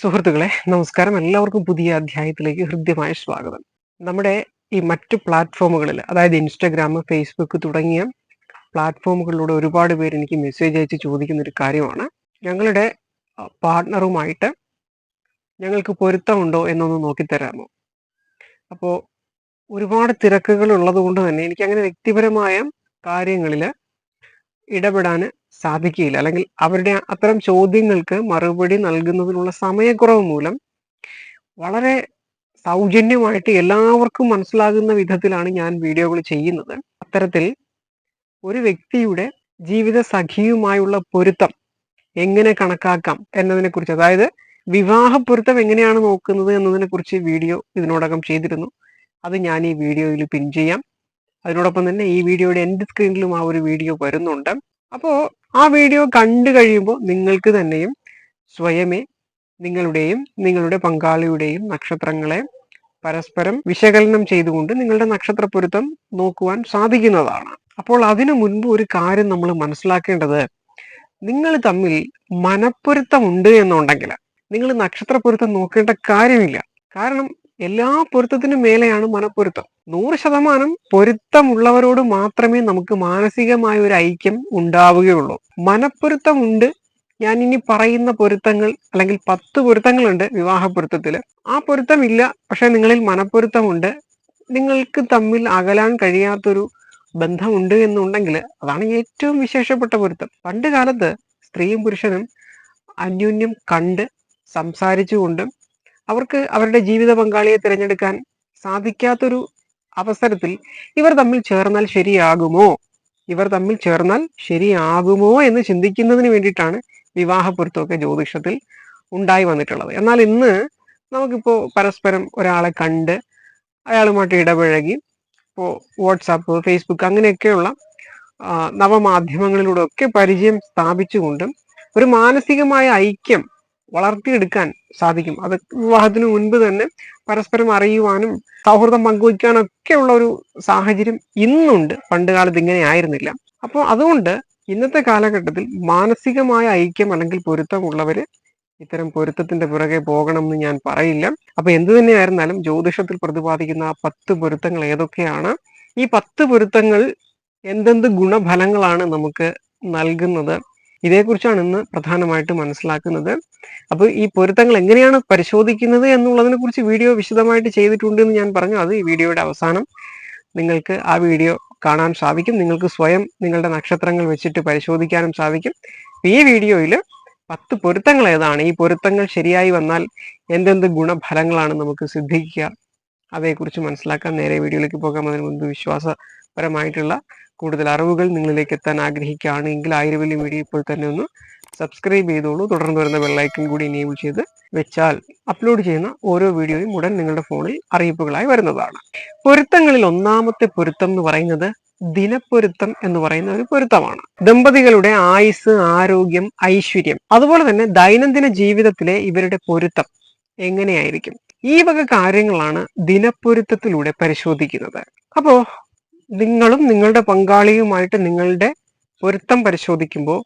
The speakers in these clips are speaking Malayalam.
സുഹൃത്തുക്കളെ നമസ്കാരം. എല്ലാവർക്കും പുതിയ അധ്യായത്തിലേക്ക് ഹൃദ്യമായ സ്വാഗതം. നമ്മുടെ ഈ മറ്റു പ്ലാറ്റ്ഫോമുകളിൽ അതായത് ഇൻസ്റ്റഗ്രാം ഫേസ്ബുക്ക് തുടങ്ങിയ പ്ലാറ്റ്ഫോമുകളിലൂടെ ഒരുപാട് പേര് എനിക്ക് മെസ്സേജ് അയച്ച് ചോദിക്കുന്ന ഒരു കാര്യമാണ്. ഞങ്ങളുടെ പാർട്ട്ണറുമായിട്ട് ഞങ്ങൾക്ക് പൊരുത്തമുണ്ടോ എന്നൊന്ന് നോക്കിത്തരാമോ? അപ്പോൾ ഒരുപാട് തിരക്കുകൾ ഉള്ളത് കൊണ്ട് തന്നെ എനിക്ക് അങ്ങനെ വ്യക്തിപരമായ കാര്യങ്ങളിൽ ഇടപെടാൻ സാധിക്കുകയില്ല. അല്ലെങ്കിൽ അവരുടെ അത്തരം ചോദ്യങ്ങൾക്ക് മറുപടി നൽകുന്നതിനുള്ള സമയക്കുറവ് മൂലം വളരെ സൗജന്യമായിട്ട് എല്ലാവർക്കും മനസ്സിലാകുന്ന വിധത്തിലാണ് ഞാൻ വീഡിയോകൾ ചെയ്യുന്നത്. അത്തരത്തിൽ ഒരു വ്യക്തിയുടെ ജീവിത സഖിയുമായുള്ള പൊരുത്തം എങ്ങനെ കണക്കാക്കാം എന്നതിനെ കുറിച്ച് അതായത് വിവാഹ പൊരുത്തം എങ്ങനെയാണ് നോക്കുന്നത് എന്നതിനെ കുറിച്ച് വീഡിയോ ഇതിനോടകം ചെയ്തിരുന്നു. അത് ഞാൻ ഈ വീഡിയോയിൽ പിൻ ചെയ്യാം. അതിനോടൊപ്പം തന്നെ ഈ വീഡിയോയുടെ എൻഡ് സ്ക്രീനിലും ആ ഒരു വീഡിയോ വരുന്നുണ്ട്. അപ്പോൾ ആ വീഡിയോ കണ്ടു കഴിയുമ്പോൾ നിങ്ങൾക്ക് തന്നെയും സ്വയമേ നിങ്ങളുടെയും നിങ്ങളുടെ പങ്കാളിയുടെയും നക്ഷത്രങ്ങളെ പരസ്പരം വിശകലനം ചെയ്തുകൊണ്ട് നിങ്ങളുടെ നക്ഷത്ര പൊരുത്തം നോക്കുവാൻ സാധിക്കുന്നതാണ്. അപ്പോൾ അതിനു മുൻപ് ഒരു കാര്യം നമ്മൾ മനസ്സിലാക്കേണ്ടത് നിങ്ങൾ തമ്മിൽ മനപ്പൊരുത്തമുണ്ട് എന്നുണ്ടെങ്കിൽ നിങ്ങൾ നക്ഷത്ര പൊരുത്തം നോക്കേണ്ട കാര്യമില്ല. കാരണം എല്ലാ പൊരുത്തത്തിനും മേലെയാണ് മനപ്പൊരുത്തം. നൂറ് ശതമാനം പൊരുത്തമുള്ളവരോട് മാത്രമേ നമുക്ക് മാനസികമായ ഒരു ഐക്യം ഉണ്ടാവുകയുള്ളൂ. മനപ്പൊരുത്തമുണ്ട്. ഞാൻ ഇനി പറയുന്ന പൊരുത്തങ്ങൾ അല്ലെങ്കിൽ പത്ത് പൊരുത്തങ്ങളുണ്ട് വിവാഹ പൊരുത്തത്തിൽ ആ പൊരുത്തമില്ല. പക്ഷെ നിങ്ങളിൽ മനപ്പൊരുത്തമുണ്ട്. നിങ്ങൾക്ക് തമ്മിൽ അകലാൻ കഴിയാത്തൊരു ബന്ധമുണ്ട് എന്നുണ്ടെങ്കിൽ അതാണ് ഏറ്റവും വിശേഷപ്പെട്ട പൊരുത്തം. പണ്ട് കാലത്ത് സ്ത്രീയും പുരുഷനും അന്യോന്യം കണ്ട് സംസാരിച്ചുകൊണ്ടും അവർക്ക് അവരുടെ ജീവിത പങ്കാളിയെ തിരഞ്ഞെടുക്കാൻ സാധിക്കാത്തൊരു അവസരത്തിൽ ഇവർ തമ്മിൽ ചേർന്നാൽ ശരിയാകുമോ? ഇവർ തമ്മിൽ ചേർന്നാൽ ശരിയാകുമോ എന്ന് ചിന്തിക്കുന്നതിന് വേണ്ടിയിട്ടാണ് വിവാഹ പൊരുത്തമൊക്കെ ജ്യോതിഷത്തിൽ ഉണ്ടായി വന്നിട്ടുള്ളത്. എന്നാൽ ഇന്ന് നമുക്കിപ്പോൾ പരസ്പരം ഒരാളെ കണ്ട് അയാളുമായിട്ട് ഇടപഴകി ഇപ്പോൾ വാട്സാപ്പ് ഫേസ്ബുക്ക് അങ്ങനെയൊക്കെയുള്ള നവമാധ്യമങ്ങളിലൂടെ ഒക്കെ പരിചയം സ്ഥാപിച്ചുകൊണ്ടും ഒരു മാനസികമായ ഐക്യം വളർത്തിയെടുക്കാൻ സാധിക്കും. അത് വിവാഹത്തിന് മുൻപ് തന്നെ പരസ്പരം അറിയുവാനും സൗഹൃദം പങ്കുവയ്ക്കാനും ഒക്കെ ഉള്ള ഒരു സാഹചര്യം ഇന്നുണ്ട്. പണ്ട് കാലത്ത് ഇങ്ങനെ ആയിരുന്നില്ല. അപ്പോൾ അതുകൊണ്ട് ഇന്നത്തെ കാലഘട്ടത്തിൽ മാനസികമായ ഐക്യം അല്ലെങ്കിൽ പൊരുത്തമുള്ളവര് ഇത്തരം പൊരുത്തത്തിന്റെ പുറകെ പോകണമെന്ന് ഞാൻ പറയില്ല. അപ്പൊ എന്തു തന്നെയായിരുന്നാലും ജ്യോതിഷത്തിൽ പ്രതിപാദിക്കുന്ന ആ പത്ത് പൊരുത്തങ്ങൾ ഏതൊക്കെയാണ്? ഈ പത്ത് പൊരുത്തങ്ങൾ എന്തെന്ത് ഗുണഫലങ്ങളാണ് നമുക്ക് നൽകുന്നത്? ഇതേക്കുറിച്ചാണ് ഇന്ന് പ്രധാനമായിട്ട് മനസ്സിലാക്കുന്നത്. അപ്പോൾ ഈ പൊരുത്തങ്ങൾ എങ്ങനെയാണ് പരിശോധിക്കുന്നത് എന്നുള്ളതിനെ കുറിച്ച് വീഡിയോ വിശദമായിട്ട് ചെയ്തിട്ടുണ്ട് എന്ന് ഞാൻ പറഞ്ഞു. അത് ഈ വീഡിയോയുടെ അവസാനം നിങ്ങൾക്ക് ആ വീഡിയോ കാണാൻ സാധിക്കും. നിങ്ങൾക്ക് സ്വയം നിങ്ങളുടെ നക്ഷത്രങ്ങൾ വെച്ചിട്ട് പരിശോധിക്കാനും സാധിക്കും. ഈ വീഡിയോയിൽ പത്ത് പൊരുത്തങ്ങൾ ഏതാണ്? ഈ പൊരുത്തങ്ങൾ ശരിയായി വന്നാൽ എന്തെന്ത് ഗുണഫലങ്ങളാണ് നമുക്ക് സിദ്ധിക്കുക? അതേക്കുറിച്ച് മനസ്സിലാക്കാൻ നേരെ വീഡിയോയിലേക്ക് പോകാം. അതിന് മുൻപ് വിശ്വാസപരമായിട്ടുള്ള കൂടുതൽ അറിവുകൾ നിങ്ങളിലേക്ക് എത്താൻ ആഗ്രഹിക്കുകയാണ് എങ്കിൽ ആയിരവല്യം വീഡിയോ ഇപ്പോൾ തന്നെ ഒന്ന് സബ്സ്ക്രൈബ് ചെയ്തോളൂ. തുടർന്ന് വരുന്ന ബെല്ലൈക്കൺ കൂടി എനേബിൾ ചെയ്ത് വെച്ചാൽ അപ്ലോഡ് ചെയ്യുന്ന ഓരോ വീഡിയോയും ഉടൻ നിങ്ങളുടെ ഫോണിൽ അറിയിപ്പുകളായി വരുന്നതാണ്. പൊരുത്തങ്ങളിൽ ഒന്നാമത്തെ പൊരുത്തം എന്ന് പറയുന്നത് ദിനപ്പൊരുത്തം എന്ന് പറയുന്ന ഒരു പൊരുത്തമാണ്. ദമ്പതികളുടെ ആയുസ് ആരോഗ്യം ഐശ്വര്യം അതുപോലെ തന്നെ ദൈനംദിന ജീവിതത്തിലെ ഇവരുടെ പൊരുത്തം എങ്ങനെയായിരിക്കും? ഈ വക കാര്യങ്ങളാണ് ദിനപ്പൊരുത്തത്തിലൂടെ പരിശോധിക്കുന്നത്. അപ്പോ നിങ്ങളും നിങ്ങളുടെ പങ്കാളിയുമായിട്ട് നിങ്ങളുടെ പൊരുത്തം പരിശോധിക്കുമ്പോൾ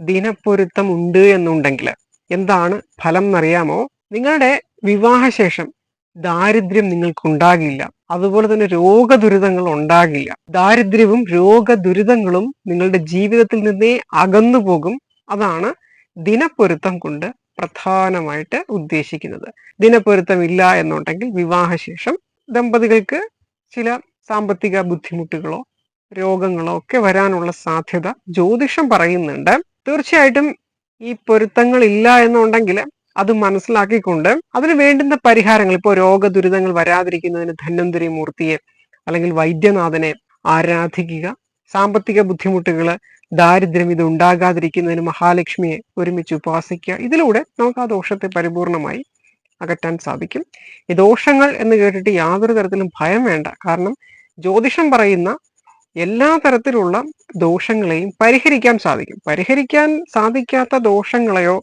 ദിനപ്പൊരുത്തം ഉണ്ട് എന്നുണ്ടെങ്കിൽ എന്താണ് ഫലം എന്നറിയാമോ നിങ്ങളുടെ വിവാഹശേഷം ദാരിദ്ര്യം നിങ്ങൾക്ക് ഉണ്ടാകില്ല അതുപോലെ തന്നെ രോഗദുരിതങ്ങൾ ഉണ്ടാകില്ല. ദാരിദ്ര്യവും രോഗദുരിതങ്ങളും നിങ്ങളുടെ ജീവിതത്തിൽ നിന്നേ അകന്നു പോകും. അതാണ് ദിനപ്പൊരുത്തം കൊണ്ട് പ്രധാനമായിട്ട് ഉദ്ദേശിക്കുന്നത്. ദിനപ്പൊരുത്തം ഇല്ല എന്നുണ്ടെങ്കിൽ വിവാഹശേഷം ദമ്പതികൾക്ക് ചില സാമ്പത്തിക ബുദ്ധിമുട്ടുകളോ രോഗങ്ങളോ ഒക്കെ വരാനുള്ള സാധ്യത ജ്യോതിഷം പറയുന്നുണ്ട്. തീർച്ചയായിട്ടും ഈ പൊരുത്തങ്ങൾ ഇല്ല എന്നുണ്ടെങ്കിൽ അത് മനസ്സിലാക്കിക്കൊണ്ട് അതിന് വേണ്ടുന്ന പരിഹാരങ്ങൾ ഇപ്പോൾ രോഗ ദുരിതങ്ങൾ വരാതിരിക്കുന്നതിന് ധന്വന്തരി മൂർത്തിയെ അല്ലെങ്കിൽ വൈദ്യനാഥനെ ആരാധിക്കുക. സാമ്പത്തിക ബുദ്ധിമുട്ടുകൾ ദാരിദ്ര്യം ഇത് ഉണ്ടാകാതിരിക്കുന്നതിന് മഹാലക്ഷ്മിയെ ഒരുമിച്ച് ഉപാസിക്കുക. ഇതിലൂടെ നമുക്ക് ആ ദോഷത്തെ പരിപൂർണമായി അകറ്റാൻ സാധിക്കും. ഈ ദോഷങ്ങൾ എന്ന് കേട്ടിട്ട് യാതൊരു തരത്തിലും ഭയം വേണ്ട. കാരണം ജ്യോതിഷം പറയുന്ന എല്ലാ തരത്തിലുള്ള ദോഷങ്ങളെയും പരിഹരിക്കാൻ സാധിക്കും. പരിഹരിക്കാൻ സാധിക്കാത്ത ദോഷങ്ങളെയോ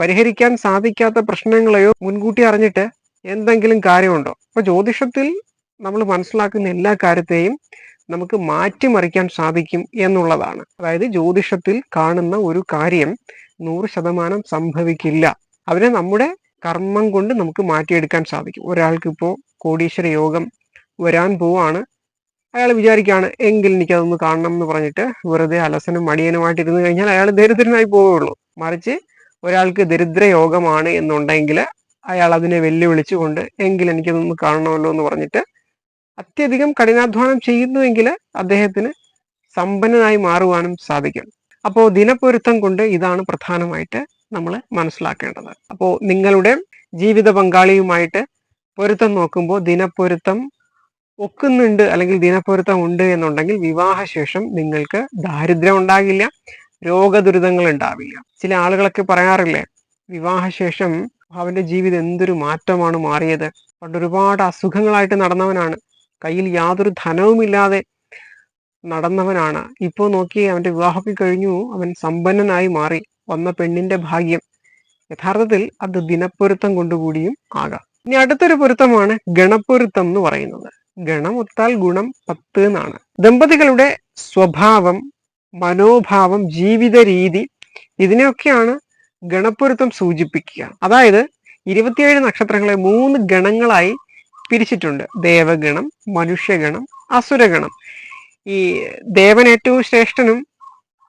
പരിഹരിക്കാൻ സാധിക്കാത്ത പ്രശ്നങ്ങളെയോ മുൻകൂട്ടി അറിഞ്ഞിട്ട് എന്തെങ്കിലും കാര്യമുണ്ടോ? അപ്പൊ ജ്യോതിഷത്തിൽ നമ്മൾ മനസ്സിലാക്കുന്ന എല്ലാ കാര്യത്തെയും നമുക്ക് മാറ്റിമറിക്കാൻ സാധിക്കും എന്നുള്ളതാണ്. അതായത് ജ്യോതിഷത്തിൽ കാണുന്ന ഒരു കാര്യം നൂറ് ശതമാനം സംഭവിക്കില്ല. അവരെ നമ്മുടെ കർമ്മം കൊണ്ട് നമുക്ക് മാറ്റിയെടുക്കാൻ സാധിക്കും. ഒരാൾക്ക് ഇപ്പോൾ കോടീശ്വര യോഗം വരാൻ പോവാണ്. അയാൾ വിചാരിക്കുകയാണ് എങ്കിൽ എനിക്കതൊന്ന് കാണണം എന്ന് പറഞ്ഞിട്ട് വെറുതെ അലസനും മടിയനുമായിട്ട് ഇരുന്ന് കഴിഞ്ഞാൽ അയാൾ ദരിദ്രനായി പോവുള്ളൂ. മറിച്ച് ഒരാൾക്ക് ദരിദ്ര യോഗമാണ് എന്നുണ്ടെങ്കിൽ അയാൾ അതിനെ വെല്ലുവിളിച്ചുകൊണ്ട് എങ്കിൽ എനിക്കതൊന്ന് കാണണമല്ലോ എന്ന് പറഞ്ഞിട്ട് അത്യധികം കഠിനാധ്വാനം ചെയ്യുന്നുവെങ്കിൽ അദ്ദേഹത്തിന് സമ്പന്നനായി മാറുവാനും സാധിക്കും. അപ്പോൾ ദിനപ്പൊരുത്തം കൊണ്ട് ഇതാണ് പ്രധാനമായിട്ട് നമ്മൾ മനസ്സിലാക്കേണ്ടത്. അപ്പോൾ നിങ്ങളുടെ ജീവിത പങ്കാളിയുമായിട്ട് പൊരുത്തം നോക്കുമ്പോൾ ദിനപ്പൊരുത്തം ഒക്കുന്നുണ്ട് അല്ലെങ്കിൽ ദിനപ്പൊരുത്തം ഉണ്ട് എന്നുണ്ടെങ്കിൽ വിവാഹശേഷം നിങ്ങൾക്ക് ദാരിദ്ര്യം ഉണ്ടാകില്ല രോഗദുരിതങ്ങൾ ഉണ്ടാവില്ല. ചില ആളുകളൊക്കെ പറയാറില്ലേ വിവാഹശേഷം അവന്റെ ജീവിതം എന്തൊരു മാറ്റമാണ് മാറിയത്. പണ്ട് ഒരുപാട് അസുഖങ്ങളായിട്ട് നടന്നവനാണ്. കയ്യിൽ യാതൊരു ധനവുമില്ലാതെ നടന്നവനാണ്. ഇപ്പോൾ നോക്കി അവന്റെ വിവാഹമൊക്കെ കഴിഞ്ഞു അവൻ സമ്പന്നനായി മാറി. വന്ന പെണ്ണിന്റെ ഭാഗ്യം. യഥാർത്ഥത്തിൽ അത് ദിനപ്പൊരുത്തം കൊണ്ടുകൂടിയും ആകാം. ഇനി അടുത്തൊരു പൊരുത്തമാണ് ഗണപ്പൊരുത്തം എന്ന് പറയുന്നത്. ഗണമൊത്താൽ ഗുണം പത്ത് എന്നാണ്. ദമ്പതികളുടെ സ്വഭാവം മനോഭാവം ജീവിത രീതി ഇതിനെയൊക്കെയാണ് ഗണപ്പൊരുത്തം സൂചിപ്പിക്കുക. അതായത് ഇരുപത്തിയേഴ് നക്ഷത്രങ്ങളെ മൂന്ന് ഗണങ്ങളായി പിരിച്ചിട്ടുണ്ട്. ദേവഗണം മനുഷ്യഗണം അസുരഗണം. ഈ ദേവൻ ഏറ്റവും ശ്രേഷ്ഠനും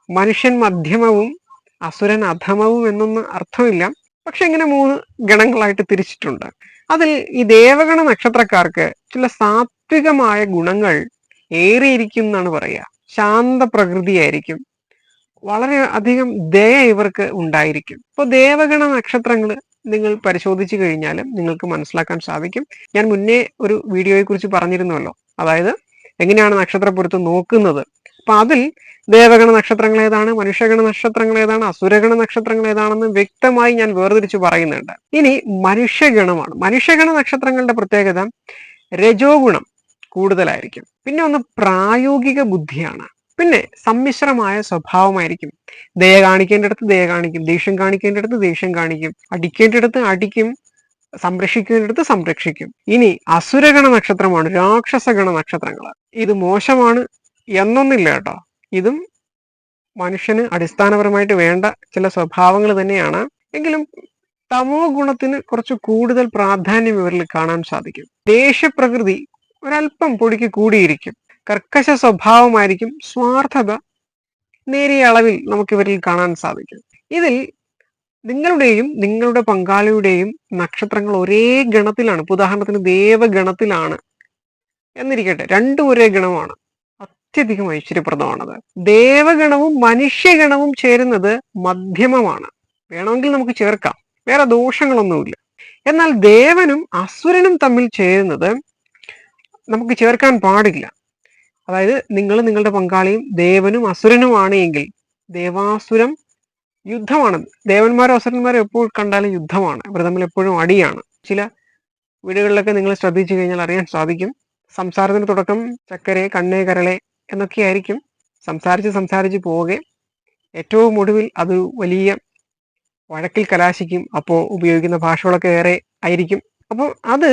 മനുഷ്യൻ മധ്യമവും അസുരൻ അധമവും എന്നൊന്നും അർത്ഥമില്ല. പക്ഷെ ഇങ്ങനെ മൂന്ന് ഗണങ്ങളായിട്ട് തിരിച്ചിട്ടുണ്ട്. അതിൽ ഈ ദേവഗണ നക്ഷത്രക്കാർക്ക് ചില സാത്വികമായ ഗുണങ്ങൾ ഏറിയിരിക്കും എന്നാണ് പറയുക. ശാന്ത പ്രകൃതിയായിരിക്കും. വളരെ അധികം ദയ ഇവർക്ക് ഉണ്ടായിരിക്കും. ഇപ്പോൾ ദേവഗണ നക്ഷത്രങ്ങൾ നിങ്ങൾ പരിശോധിച്ചു കഴിഞ്ഞാലും നിങ്ങൾക്ക് മനസ്സിലാക്കാൻ സാധിക്കും. ഞാൻ മുന്നേ ഒരു വീഡിയോയെ കുറിച്ച് പറഞ്ഞിരുന്നല്ലോ. അതായത് എങ്ങനെയാണ് നക്ഷത്ര പൊരുത്തം നോക്കുന്നത്? അപ്പൊ അതിൽ ദേവഗണ നക്ഷത്രങ്ങൾ ഏതാണ് മനുഷ്യഗണ നക്ഷത്രങ്ങൾ ഏതാണ് അസുരഗണ നക്ഷത്രങ്ങൾ ഏതാണെന്ന് വ്യക്തമായി ഞാൻ വേർതിരിച്ചു പറയുന്നുണ്ട്. ഇനി മനുഷ്യഗണമാണ്. മനുഷ്യഗണ നക്ഷത്രങ്ങളുടെ പ്രത്യേകത രജോ ഗുണം കൂടുതലായിരിക്കും. പിന്നെ ഒന്ന് പ്രായോഗിക ബുദ്ധിയാണ്. പിന്നെ സമ്മിശ്രമായ സ്വഭാവമായിരിക്കും. ദയ കാണിക്കേണ്ടിടത്ത് ദയ കാണിക്കും ദേഷ്യം കാണിക്കേണ്ടിടത്ത് ദേഷ്യം കാണിക്കും അടിക്കേണ്ടിടത്ത് അടിക്കും സംരക്ഷിക്കേണ്ടിടത്ത് സംരക്ഷിക്കും. ഇനി അസുരഗണ നക്ഷത്രമാണ് രാക്ഷസഗണ നക്ഷത്രങ്ങൾ. ഇത് മോശമാണ് എന്നൊന്നില്ല കേട്ടോ. ഇതും മനുഷ്യന് അടിസ്ഥാനപരമായിട്ട് വേണ്ട ചില സ്വഭാവങ്ങൾ തന്നെയാണ്. എങ്കിലും തമോ ഗുണത്തിന് കുറച്ച് കൂടുതൽ പ്രാധാന്യം ഇവരിൽ കാണാൻ സാധിക്കും. ദേഷ്യപ്രകൃതി ഒരല്പം പൊടിക്ക് കൂടിയിരിക്കും. കർക്കശ സ്വഭാവമായിരിക്കും സ്വാർത്ഥത നേരിയ അളവിൽ നമുക്ക് ഇവരിൽ കാണാൻ സാധിക്കും. ഇതിൽ നിങ്ങളുടെയും നിങ്ങളുടെ പങ്കാളിയുടെയും നക്ഷത്രങ്ങൾ ഒരേ ഗണത്തിലാണ്. ഉദാഹരണത്തിന് ദേവഗണത്തിലാണ്. എന്നിരിക്കട്ടെ രണ്ടും ഒരേ ഗണമാണ്. അത്യധികം ഐശ്വര്യപ്രദമാണത്. ദേവഗണവും മനുഷ്യഗണവും ചേരുന്നത് മധ്യമമാണ്. വേണമെങ്കിൽ നമുക്ക് ചേർക്കാം. വേറെ ദോഷങ്ങളൊന്നുമില്ല. എന്നാൽ ദേവനും അസുരനും തമ്മിൽ ചേരുന്നത് നമുക്ക് ചേർക്കാൻ പാടില്ല. അതായത് നിങ്ങൾ നിങ്ങളുടെ പങ്കാളിയും ദേവനും അസുരനുമാണ് എങ്കിൽ ദേവാസുരം യുദ്ധമാണ് ദേവന്മാരും അസുരന്മാരും എപ്പോൾ കണ്ടാലും യുദ്ധമാണ്. ഇവർ തമ്മിൽ എപ്പോഴും അടിയാണ്. ചില വീടുകളിലൊക്കെ നിങ്ങൾ ശ്രദ്ധിച്ചു കഴിഞ്ഞാൽ അറിയാൻ സാധിക്കും. സംസാരത്തിന് തുടക്കം ചക്കരെ കണ്ണേ കരളെ എന്നൊക്കെ ആയിരിക്കും സംസാരിച്ച് സംസാരിച്ച് പോവുകയും ഏറ്റവും ഒടുവിൽ അത് വലിയ വഴക്കിൽ കലാശിക്കും അപ്പോൾ ഉപയോഗിക്കുന്ന ഭാഷകളൊക്കെ ഏറെ ആയിരിക്കും. അപ്പോൾ അത്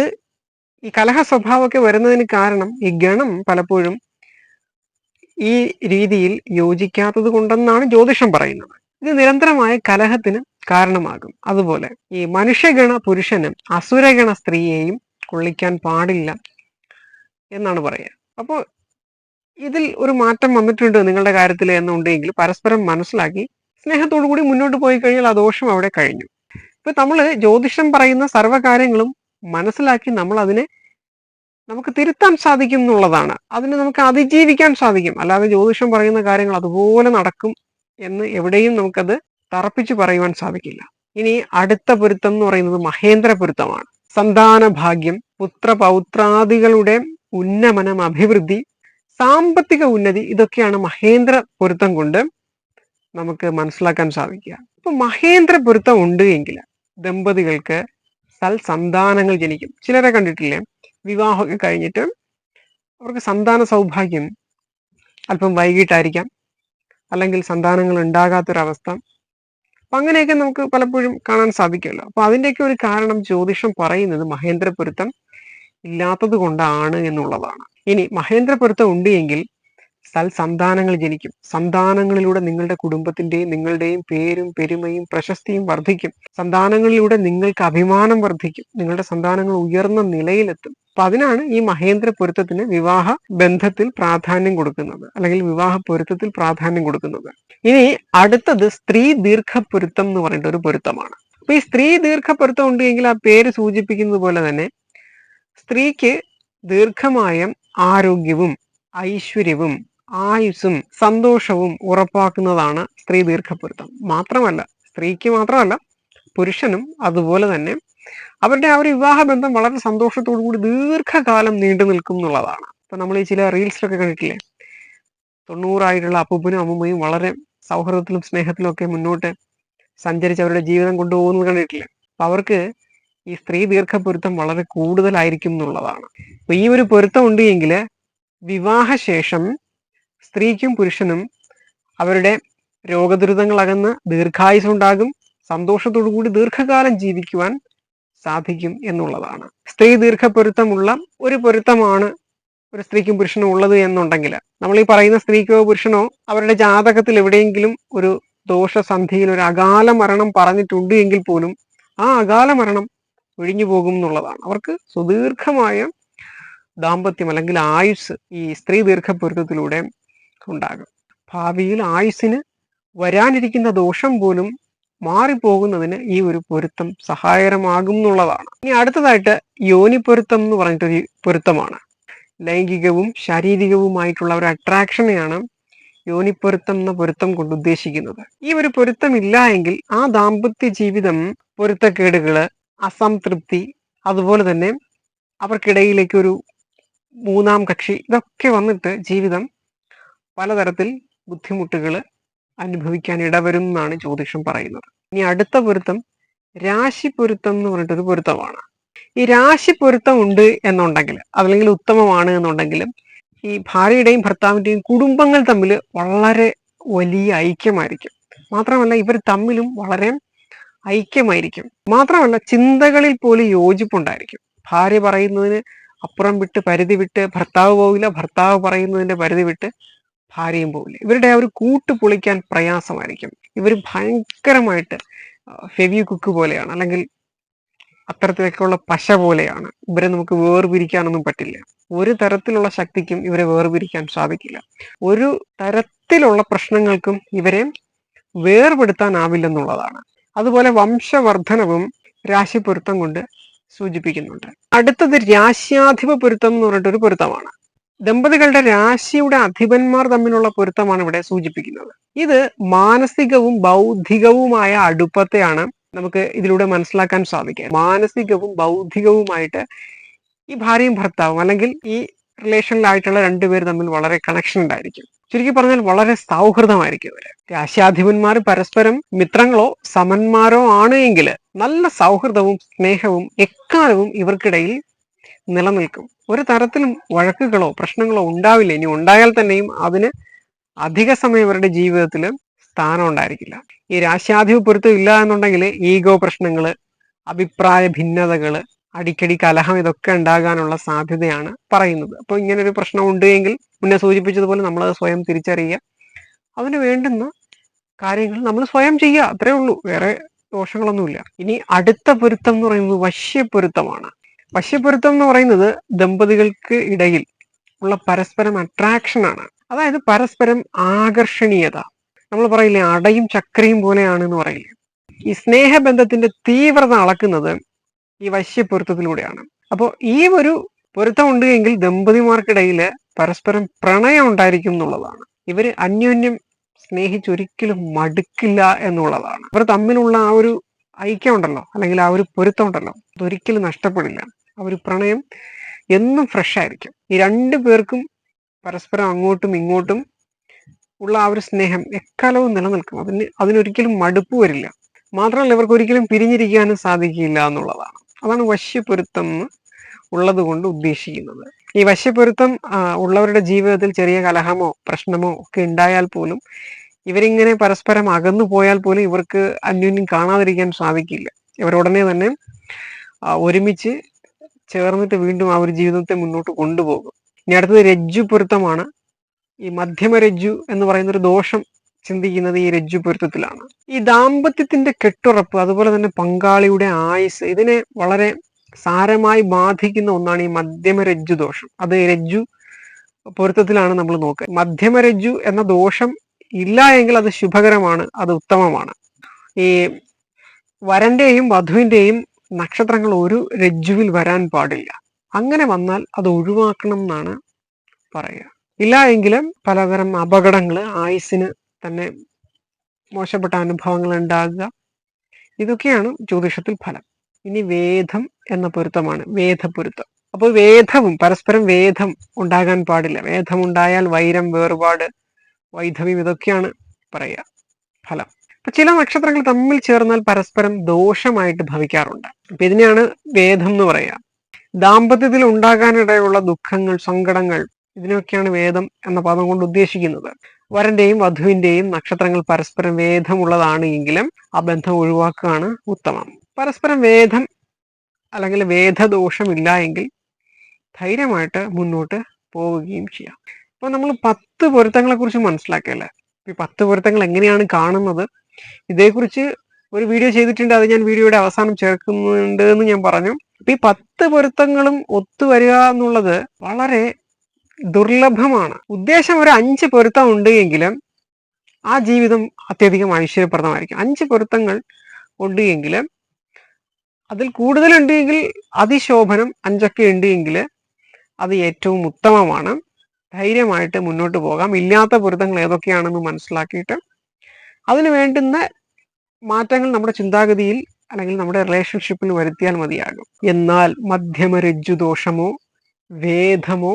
ഈ കലഹ സ്വഭാവമൊക്കെ വരുന്നതിന് കാരണം ഈ ഗണം പലപ്പോഴും ഈ രീതിയിൽ യോജിക്കാത്തത് കൊണ്ടെന്നാണ് ജ്യോതിഷം പറയുന്നത്. ഇത് നിരന്തരമായ കലഹത്തിന് കാരണമാകും. അതുപോലെ ഈ മനുഷ്യഗണ പുരുഷനും അസുരഗണ സ്ത്രീയെയും കൊള്ളിക്കാൻ പാടില്ല എന്നാണ് പറയുക. അപ്പോൾ ഇതിൽ ഒരു മാറ്റം വന്നിട്ടുണ്ട് നിങ്ങളുടെ കാര്യത്തിൽ എന്നുണ്ടെങ്കിൽ പരസ്പരം മനസ്സിലാക്കി സ്നേഹത്തോടു കൂടി മുന്നോട്ട് പോയി കഴിഞ്ഞാൽ ആ ദോഷം അവിടെ കഴിഞ്ഞു. ഇപ്പൊ നമ്മൾ ജ്യോതിഷം പറയുന്ന സർവകാര്യങ്ങളും മനസ്സിലാക്കി നമ്മൾ അതിനെ നമുക്ക് തിരുത്താൻ സാധിക്കും എന്നുള്ളതാണ്. അതിനെ നമുക്ക് അതിജീവിക്കാൻ സാധിക്കും. അല്ലാതെ ജ്യോതിഷം പറയുന്ന കാര്യങ്ങൾ അതുപോലെ നടക്കും എന്ന് എവിടെയും നമുക്കത് തറപ്പിച്ചു പറയുവാൻ സാധിക്കില്ല. ഇനി അടുത്ത പൊരുത്തം എന്ന് പറയുന്നത് മഹേന്ദ്ര പൊരുത്തമാണ്. സന്താന ഭാഗ്യം പുത്ര പൗത്രാദികളുടെ ഉന്നമനം അഭിവൃദ്ധി സാമ്പത്തിക ഉന്നതി ഇതൊക്കെയാണ് മഹേന്ദ്ര പൊരുത്തം കൊണ്ട് നമുക്ക് മനസ്സിലാക്കാൻ സാധിക്കുക. ഇപ്പൊ മഹേന്ദ്ര പൊരുത്തം ഉണ്ട് എങ്കിൽ ദമ്പതികൾക്ക് സൽ സന്താനങ്ങൾ ജനിക്കും. ചിലരെ കണ്ടിട്ടില്ലേ? വിവാഹമൊക്കെ കഴിഞ്ഞിട്ട് അവർക്ക് സന്താന സൗഭാഗ്യം അല്പം വൈകിട്ടായിരിക്കാം. അല്ലെങ്കിൽ സന്താനങ്ങൾ ഉണ്ടാകാത്തൊരവസ്ഥ. അപ്പൊ അങ്ങനെയൊക്കെ നമുക്ക് പലപ്പോഴും കാണാൻ സാധിക്കുമല്ലോ. അപ്പൊ അതിന്റെയൊക്കെ ഒരു കാരണം ജ്യോതിഷം പറയുന്നത് മഹേന്ദ്ര പൊരുത്തം ഇല്ലാത്തത് കൊണ്ടാണ് എന്നുള്ളതാണ്. ഇനി മഹേന്ദ്ര പൊരുത്തം ഉണ്ട് എങ്കിൽ സൽസന്താനങ്ങൾ ജനിക്കും. സന്താനങ്ങളിലൂടെ നിങ്ങളുടെ കുടുംബത്തിന്റെയും നിങ്ങളുടെയും പേരും പെരുമയും പ്രശസ്തിയും വർദ്ധിക്കും. സന്താനങ്ങളിലൂടെ നിങ്ങൾക്ക് അഭിമാനം വർദ്ധിക്കും. നിങ്ങളുടെ സന്താനങ്ങൾ ഉയർന്ന നിലയിലെത്തും. അപ്പൊ അതിനാണ് ഈ മഹേന്ദ്ര പൊരുത്തത്തിന് വിവാഹ ബന്ധത്തിൽ പ്രാധാന്യം കൊടുക്കുന്നത്. അല്ലെങ്കിൽ വിവാഹ പൊരുത്തത്തിൽ പ്രാധാന്യം കൊടുക്കുന്നത്. ഇനി അടുത്തത് സ്ത്രീ ദീർഘപ്പൊരുത്തം എന്ന് പറയുന്ന ഒരു പൊരുത്തമാണ്. അപ്പൊ ഈ സ്ത്രീ ദീർഘ പൊരുത്തം ഉണ്ടെങ്കിൽ ആ പേര് സൂചിപ്പിക്കുന്നത് പോലെ തന്നെ സ്ത്രീക്ക് ദീർഘമായ ആരോഗ്യവും ഐശ്വര്യവും ആയുസ്സും സന്തോഷവും ഉറപ്പാക്കുന്നതാണ് സ്ത്രീ ദീർഘപ്പൊരുത്തം മാത്രമല്ല സ്ത്രീക്ക് മാത്രമല്ല പുരുഷനും അതുപോലെ തന്നെ അവരുടെ ആ ഒരു വിവാഹബന്ധം വളരെ സന്തോഷത്തോടു കൂടി ദീർഘകാലം നീണ്ടു നിൽക്കും എന്നുള്ളതാണ്. ഇപ്പൊ നമ്മൾ ഈ ചില റീൽസിലൊക്കെ കണ്ടിട്ടില്ലേ? തൊണ്ണൂറായിട്ടുള്ള അപ്പൂപ്പനും അമ്മൂമ്മയും വളരെ സൗഹൃദത്തിലും സ്നേഹത്തിലും ഒക്കെ മുന്നോട്ട് സഞ്ചരിച്ച് അവരുടെ ജീവിതം കൊണ്ടുപോകുന്നത് കണ്ടിട്ടില്ലേ? അപ്പൊ അവർക്ക് ഈ സ്ത്രീ ദീർഘപ്പൊരുത്തം വളരെ കൂടുതലായിരിക്കും എന്നുള്ളതാണ്. അപ്പൊ ഈ ഒരു പൊരുത്തം ഉണ്ട് എങ്കിൽ വിവാഹശേഷം സ്ത്രീക്കും പുരുഷനും അവരുടെ രോഗദുരിതങ്ങൾ അകന്ന് ദീർഘായുസ് ഉണ്ടാകും സന്തോഷത്തോടു കൂടി ദീർഘകാലം ജീവിക്കുവാൻ സാധിക്കും എന്നുള്ളതാണ്. സ്ത്രീ ദീർഘപ്പൊരുത്തമുള്ള ഒരു പൊരുത്തമാണ് ഒരു സ്ത്രീക്കും പുരുഷനും ഉള്ളത് എന്നുണ്ടെങ്കിൽ നമ്മൾ ഈ പറയുന്ന സ്ത്രീക്കോ പുരുഷനോ അവരുടെ ജാതകത്തിൽ എവിടെയെങ്കിലും ഒരു ദോഷസന്ധിയിൽ ഒരു അകാല മരണം പറഞ്ഞിട്ടുണ്ട് എങ്കിൽ പോലും ആ അകാല മരണം ഒഴിഞ്ഞു പോകും എന്നുള്ളതാണ്. അവർക്ക് സുദീർഘമായ ദാമ്പത്യം അല്ലെങ്കിൽ ആയുസ് ഈ സ്ത്രീ ദീർഘപ്പൊരുത്തത്തിലൂടെ ഉണ്ടാകും. ഭാവിയിൽ ആയുസ്സിന് വരാനിരിക്കുന്ന ദോഷം പോലും മാറിപ്പോകുന്നതിന് ഈ ഒരു പൊരുത്തം സഹായകരമാകും എന്നുള്ളതാണ്. ഇനി അടുത്തതായിട്ട് യോനി പൊരുത്തം എന്ന് പറഞ്ഞിട്ടൊരു പൊരുത്തമാണ്. ലൈംഗികവും ശാരീരികവുമായിട്ടുള്ള ഒരു അട്രാക്ഷനെയാണ് യോനിപ്പൊരുത്തം എന്ന പൊരുത്തം കൊണ്ട് ഉദ്ദേശിക്കുന്നത്. ഈ ഒരു പൊരുത്തം ഇല്ല എങ്കിൽ ആ ദാമ്പത്യ ജീവിതം പൊരുത്തക്കേടുകൾ അസംതൃപ്തി. അതുപോലെ തന്നെ അവർക്കിടയിലേക്ക് ഒരു മൂന്നാം കക്ഷി ഇതൊക്കെ വന്നിട്ട് ജീവിതം പലതരത്തിൽ ബുദ്ധിമുട്ടുകൾ അനുഭവിക്കാൻ ഇടവരും എന്നാണ് ജ്യോതിഷം പറയുന്നത്. ഇനി അടുത്ത പൊരുത്തം രാശി പൊരുത്തം എന്ന് പറഞ്ഞിട്ടൊരു പൊരുത്തമാണ്. ഈ രാശി പൊരുത്തം ഉണ്ട് എന്നുണ്ടെങ്കിൽ അതല്ലെങ്കിൽ ഉത്തമമാണ് എന്നുണ്ടെങ്കിലും ഈ ഭാര്യയുടെയും ഭർത്താവിന്റെയും കുടുംബങ്ങൾ തമ്മിൽ വളരെ വലിയ ഐക്യമായിരിക്കും. മാത്രമല്ല ഇവർ തമ്മിലും വളരെ ഐക്യമായിരിക്കും. മാത്രമല്ല ചിന്തകളിൽ പോലും യോജിപ്പുണ്ടായിരിക്കും. ഭാര്യ പറയുന്നതിന് അപ്പുറം വിട്ട് പരിധി വിട്ട് ഭർത്താവ് പോവില്ല ഭർത്താവ് പറയുന്നതിന്റെ പരിധി വിട്ട് ഭാര്യയും പോവില്ല. ഇവരുടെ ആ ഒരു കൂട്ട് പൊളിക്കാൻ പ്രയാസമായിരിക്കും. ഇവർ ഭയങ്കരമായിട്ട് ഫെവി കുക്ക് പോലെയാണ്. അല്ലെങ്കിൽ അത്തരത്തിലേക്കുള്ള പശ പോലെയാണ്. ഇവരെ നമുക്ക് വേർപിരിക്കാനൊന്നും പറ്റില്ല. ഒരു തരത്തിലുള്ള ശക്തിക്കും ഇവരെ വേർപിരിക്കാൻ സാധിക്കില്ല. ഒരു തരത്തിലുള്ള പ്രശ്നങ്ങൾക്കും ഇവരെ വേർപെടുത്താനാവില്ലെന്നുള്ളതാണ്. അതുപോലെ വംശവർദ്ധനവും രാശിപ്പൊരുത്തം കൊണ്ട് സൂചിപ്പിക്കുന്നുണ്ട്. അടുത്തത് രാശ്യാധിപ പൊരുത്തം എന്ന് പറഞ്ഞിട്ടൊരു പൊരുത്തമാണ്. ദമ്പതികളുടെ രാശിയുടെ അധിപന്മാർ തമ്മിലുള്ള പൊരുത്തമാണ് ഇവിടെ സൂചിപ്പിക്കുന്നത്. ഇത് മാനസികവും ബൗദ്ധികവുമായ അടുപ്പത്തെയാണ് നമുക്ക് ഇതിലൂടെ മനസ്സിലാക്കാൻ സാധിക്കുക. മാനസികവും ബൗദ്ധികവുമായിട്ട് ഈ ഭാര്യയും ഭർത്താവും അല്ലെങ്കിൽ ഈ റിലേഷനിലായിട്ടുള്ള രണ്ടുപേർ തമ്മിൽ വളരെ കണക്ഷൻ ഉണ്ടായിരിക്കും. ചുരുക്കി പറഞ്ഞാൽ വളരെ സൗഹൃദമായിരിക്കും ഇവർ. രാശ്യാധിപന്മാർ പരസ്പരം മിത്രങ്ങളോ സമന്മാരോ ആണ് എങ്കിൽ നല്ല സൗഹൃദവും സ്നേഹവും എക്കാലവും ഇവർക്കിടയിൽ നിലനിൽക്കും. ഒരു തരത്തിലും വഴക്കുകളോ പ്രശ്നങ്ങളോ ഉണ്ടാവില്ല. ഇനി ഉണ്ടായാൽ തന്നെയും അതിന് അധിക സമയം ഇവരുടെ ജീവിതത്തിൽ സ്ഥാനം ഉണ്ടായിരിക്കില്ല. ഈ രാശ്യാധിപ പൊരുത്തം ഇല്ല എന്നുണ്ടെങ്കിൽ ഈഗോ പ്രശ്നങ്ങൾ അഭിപ്രായ ഭിന്നതകൾ അടിക്കടി കലഹം ഇതൊക്കെ ഉണ്ടാകാനുള്ള സാധ്യതയാണ് പറയുന്നത്. അപ്പോൾ ഇങ്ങനെ ഒരു പ്രശ്നം ഉണ്ട് എങ്കിൽ മുന്നേ സൂചിപ്പിച്ചതുപോലെ നമ്മൾ സ്വയം തിരിച്ചറിയുക. അതിന് വേണ്ടുന്ന കാര്യങ്ങൾ നമ്മൾ സ്വയം ചെയ്യുക. അത്രേ ഉള്ളൂ. വേറെ ദോഷങ്ങളൊന്നുമില്ല. ഇനി അടുത്ത പൊരുത്തം എന്ന് പറയുന്നത് വശ്യപ്പൊരുത്തമാണ്. വശ്യപ്പൊരുത്തം എന്ന് പറയുന്നത് ദമ്പതികൾക്ക് ഇടയിൽ ഉള്ള പരസ്പരം അട്രാക്ഷൻ ആണ്. അതായത് പരസ്പരം ആകർഷണീയത. നമ്മൾ പറയില്ലേ അടയും ചക്രയും പോലെയാണ് എന്ന് പറയില്ലേ. ഈ സ്നേഹബന്ധത്തിന്റെ തീവ്രത അളക്കുന്നത് ഈ വശ്യപ്പൊരുത്തത്തിലൂടെയാണ്. അപ്പോൾ ഈ ഒരു പൊരുത്തം ഉണ്ടെങ്കിൽ ദമ്പതിമാർക്കിടയിൽ പരസ്പരം പ്രണയം ഉണ്ടായിരിക്കും എന്നുള്ളതാണ്. ഇവർ അന്യോന്യം സ്നേഹിച്ചൊരിക്കലും മടുക്കില്ല എന്നുള്ളതാണ്. ഇവർ തമ്മിലുള്ള ആ ഒരു ഐക്യം ഉണ്ടല്ലോ അല്ലെങ്കിൽ ആ ഒരു പൊരുത്തം ഉണ്ടല്ലോ അതൊരിക്കലും നഷ്ടപ്പെടില്ല. ആ ഒരു പ്രണയം എന്നും ഫ്രഷ് ആയിരിക്കും. ഈ രണ്ടു പേർക്കും പരസ്പരം അങ്ങോട്ടും ഇങ്ങോട്ടും ഉള്ള ആ ഒരു സ്നേഹം എക്കാലവും നിലനിൽക്കും. അതിന് അതിനൊരിക്കലും മടുപ്പ് വരില്ല. മാത്രമല്ല ഇവർക്ക് ഒരിക്കലും പിരിഞ്ഞിരിക്കാനും സാധിക്കില്ല എന്നുള്ളതാണ്. അതാണ് വശ്യപ്പൊരുത്തം എന്ന് ഉള്ളത് കൊണ്ട് ഉദ്ദേശിക്കുന്നത്. ഈ വശ്യപ്പൊരുത്തം ഉള്ളവരുടെ ജീവിതത്തിൽ ചെറിയ കലഹമോ പ്രശ്നമോ ഒക്കെ ഉണ്ടായാൽ പോലും ഇവരിങ്ങനെ പരസ്പരം അകന്നു പോയാൽ പോലും ഇവർക്ക് അന്യോന്യം കാണാതിരിക്കാൻ സാധിക്കില്ല. ഇവരുടനെ തന്നെ ഒരുമിച്ച് ചേർന്നിട്ട് വീണ്ടും ആ ഒരു ജീവിതത്തെ മുന്നോട്ട് കൊണ്ടുപോകും. ഇനി അടുത്തത് രജ്ജു പൊരുത്തമാണ് ഈ മധ്യമരജ്ജു എന്ന് പറയുന്ന ഒരു ദോഷം ചിന്തിക്കുന്നത് ഈ രജ്ജു പൊരുത്തത്തിലാണ് ഈ ദാമ്പത്യത്തിന്റെ കെട്ടുറപ്പ് അതുപോലെ തന്നെ പങ്കാളിയുടെ ആയുസ് ഇതിനെ വളരെ സാരമായി ബാധിക്കുന്ന ഒന്നാണ് ഈ മധ്യമരജ്ജു ദോഷം. അത് രജ്ജു പൊരുത്തത്തിലാണ് നമ്മൾ നോക്കുക. മധ്യമരജ്ജു എന്ന ദോഷം ഇല്ല എങ്കിൽ അത് ശുഭകരമാണ് അത് ഉത്തമമാണ്. ഈ വരന്റെയും വധുവിന്റെയും നക്ഷത്രങ്ങൾ ഒരു രജ്ജുവിൽ വരാൻ പാടില്ല. അങ്ങനെ വന്നാൽ അത് ഒഴിവാക്കണം എന്നാണ് പറയുക. ഇല്ല എങ്കിലും പലതരം അപകടങ്ങൾ ആയുസിന് തന്നെ മോശപ്പെട്ട അനുഭവങ്ങൾ ഉണ്ടാകുക. ഇതൊക്കെയാണ് ജ്യോതിഷത്തിൽ ഫലം. ഇനി വേദം എന്ന പൊരുത്തമാണ്. വേദപൊരുത്തം അപ്പോൾ വേദവും പരസ്പരം വേദം ഉണ്ടാകാൻ പാടില്ല. വേദം ഉണ്ടായാൽ വൈരം വേർപാട് വൈധവ്യം ഇതൊക്കെയാണ് പറയുക ഫലം. അപ്പൊ ചില നക്ഷത്രങ്ങൾ തമ്മിൽ ചേർന്നാൽ പരസ്പരം ദോഷമായിട്ട് ഭവിക്കാറുണ്ട്. അപ്പൊ ഇതിനെയാണ് വേദം എന്ന് പറയുക. ദാമ്പത്യത്തിൽ ഉണ്ടാകാനിടയുള്ള ദുഃഖങ്ങൾ സങ്കടങ്ങൾ ഇതിനൊക്കെയാണ് വേദം എന്ന പദം കൊണ്ട് ഉദ്ദേശിക്കുന്നത്. വരന്റെയും വധുവിന്റെയും നക്ഷത്രങ്ങൾ പരസ്പരം വേദമുള്ളതാണ് എങ്കിലും ആ ബന്ധം ഒഴിവാക്കുകയാണ് ഉത്തമം. പരസ്പരം വേദം അല്ലെങ്കിൽ വേദദോഷം ഇല്ല എങ്കിൽ ധൈര്യമായിട്ട് മുന്നോട്ട് പോവുകയും ചെയ്യാം. അപ്പൊ നമ്മൾ പത്ത് പൊരുത്തങ്ങളെ കുറിച്ച് മനസ്സിലാക്കിയല്ലേ? ഈ പത്ത് പൊരുത്തങ്ങൾ എങ്ങനെയാണ് കാണുന്നത്? ഇതേക്കുറിച്ച് ഒരു വീഡിയോ ചെയ്തിട്ടുണ്ട്. അത് ഞാൻ വീഡിയോയുടെ അവസാനം ചേർക്കുന്നുണ്ട് എന്ന് ഞാൻ പറഞ്ഞു. അപ്പൊ ഈ പത്ത് പൊരുത്തങ്ങളും ഒത്തുവരിക എന്നുള്ളത് വളരെ ദുർലഭമാണ്. ഉദ്ദേശം ഒരു അഞ്ച് പൊരുത്തം ഉണ്ട് എങ്കിലും ആ ജീവിതം അത്യധികം ഐശ്വര്യപ്രദമായിരിക്കും. അഞ്ച് പൊരുത്തങ്ങൾ ഉണ്ട് എങ്കിലും അതിൽ കൂടുതലുണ്ടെങ്കിൽ അതിശോഭനം അഞ്ചൊക്കെ ഉണ്ടെങ്കിൽ അത് ഏറ്റവും ഉത്തമമാണ്. ധൈര്യമായിട്ട് മുന്നോട്ട് പോകാം. ഇല്ലാത്ത പൊരുത്തങ്ങൾ ഏതൊക്കെയാണെന്ന് മനസ്സിലാക്കിയിട്ട് അതിന് വേണ്ടുന്ന മാറ്റങ്ങൾ നമ്മുടെ ചിന്താഗതിയിൽ അല്ലെങ്കിൽ നമ്മുടെ റിലേഷൻഷിപ്പിൽ വരുത്തിയാൽ മതിയാകും. എന്നാൽ മധ്യമരജ്ജുദോഷമോ വേദമോ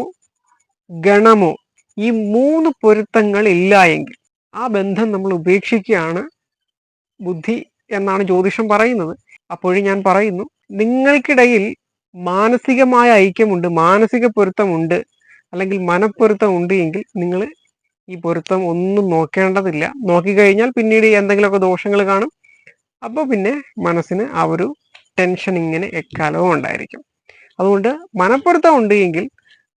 ഗണമോ ഈ മൂന്ന് പൊരുത്തങ്ങൾ ഇല്ല എങ്കിൽ ആ ബന്ധം നമ്മൾ ഉപേക്ഷിക്കുകയാണ് ബുദ്ധി എന്നാണ് ജ്യോതിഷം പറയുന്നത്. അപ്പോഴും ഞാൻ പറയുന്നു നിങ്ങൾക്കിടയിൽ മാനസികമായ ഐക്യമുണ്ട് മാനസിക പൊരുത്തമുണ്ട് അല്ലെങ്കിൽ മനപ്പൊരുത്തം ഉണ്ട് എങ്കിൽ നിങ്ങൾ ഈ പൊരുത്തം ഒന്നും നോക്കേണ്ടതില്ല. നോക്കിക്കഴിഞ്ഞാൽ പിന്നീട് എന്തെങ്കിലുമൊക്കെ ദോഷങ്ങൾ കാണും. അപ്പോൾ പിന്നെ മനസ്സിന് ആ ഒരു ടെൻഷൻ ഇങ്ങനെ എക്കാലവും ഉണ്ടായിരിക്കും. അതുകൊണ്ട് മനപ്പൊരുത്തം ഉണ്ട് എങ്കിൽ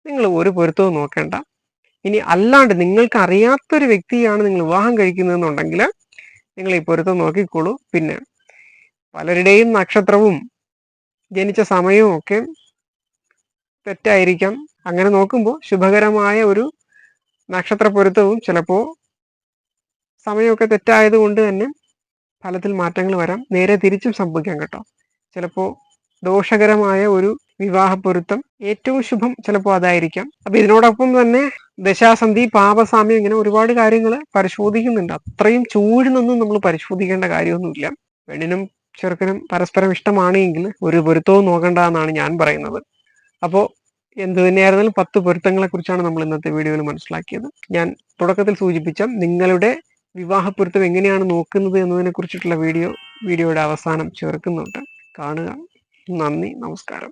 നിങ്ങൾ ഒരു പൊരുത്തവും നോക്കേണ്ട. ഇനി അല്ലാണ്ട് നിങ്ങൾക്ക് അറിയാത്തൊരു വ്യക്തിയാണ് നിങ്ങൾ വിവാഹം കഴിക്കുന്നതെന്നുണ്ടെങ്കിൽ നിങ്ങൾ ഈ പൊരുത്തം നോക്കിക്കോളൂ. പിന്നെ പലരുടെയും നക്ഷത്രവും ജനിച്ച സമയവും ഒക്കെ തെറ്റായിരിക്കാം. അങ്ങനെ നോക്കുമ്പോൾ ശുഭകരമായ ഒരു നക്ഷത്ര പൊരുത്തവും ചിലപ്പോൾ സമയമൊക്കെ തെറ്റായത് കൊണ്ട് തന്നെ ഫലത്തിൽ മാറ്റങ്ങൾ വരാം. നേരെ തിരിച്ചും സംഭവിക്കാം കേട്ടോ. ചിലപ്പോൾ ദോഷകരമായ ഒരു വിവാഹ പൊരുത്തം ഏറ്റവും ശുഭം ചിലപ്പോൾ അതായിരിക്കാം. അപ്പൊ ഇതിനോടൊപ്പം തന്നെ ദശാസന്ധി പാപസാമ്യം ഇങ്ങനെ ഒരുപാട് കാര്യങ്ങൾ പരിശോധിക്കുന്നുണ്ട്. അത്രയും ചൂഴിനൊന്നും നമ്മൾ പരിശോധിക്കേണ്ട കാര്യമൊന്നുമില്ല. പെണ്ണിനും ചെറുക്കനും പരസ്പരം ഇഷ്ടമാണ് എങ്കിൽ ഒരു പൊരുത്തവും നോക്കണ്ട എന്നാണ് ഞാൻ പറയുന്നത്. അപ്പോൾ എന്ത് തന്നെയായിരുന്നാലും പത്ത് പൊരുത്തങ്ങളെ കുറിച്ചാണ് നമ്മൾ ഇന്നത്തെ വീഡിയോയിൽ മനസ്സിലാക്കിയത്. ഞാൻ തുടക്കത്തിൽ സൂചിപ്പിച്ച നിങ്ങളുടെ വിവാഹ പൊരുത്തം എങ്ങനെയാണ് നോക്കുന്നത് എന്നതിനെ കുറിച്ചിട്ടുള്ള വീഡിയോ വീഡിയോയുടെ അവസാനം ചേർക്കുന്നുണ്ട്. കാണുക. നന്ദി. നമസ്കാരം.